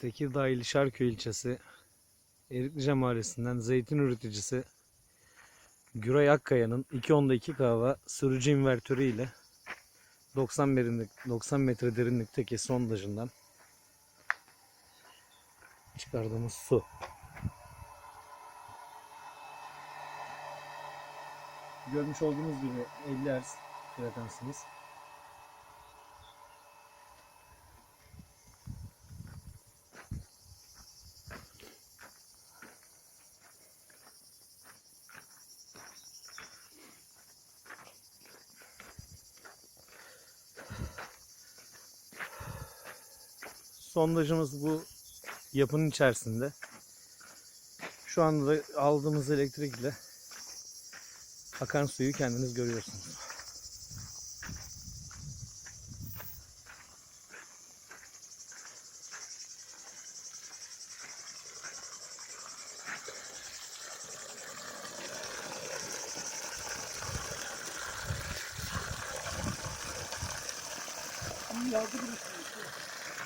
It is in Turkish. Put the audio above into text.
Tekirdağ ili Şarköy ilçesi Eriklice Mahallesi'nden zeytin üreticisi Güray Akkaya'nın 2.10'da 2 kahva sürücü invertörü ile 90 derinlik 90 metre derinlikteki sondajından çıkardığımız su. Görmüş olduğunuz gibi 50 Hz frekansımız. Sondajımız bu yapının içerisinde. Şu anda da aldığımız elektrikle akan suyu kendiniz görüyorsunuz. Yardım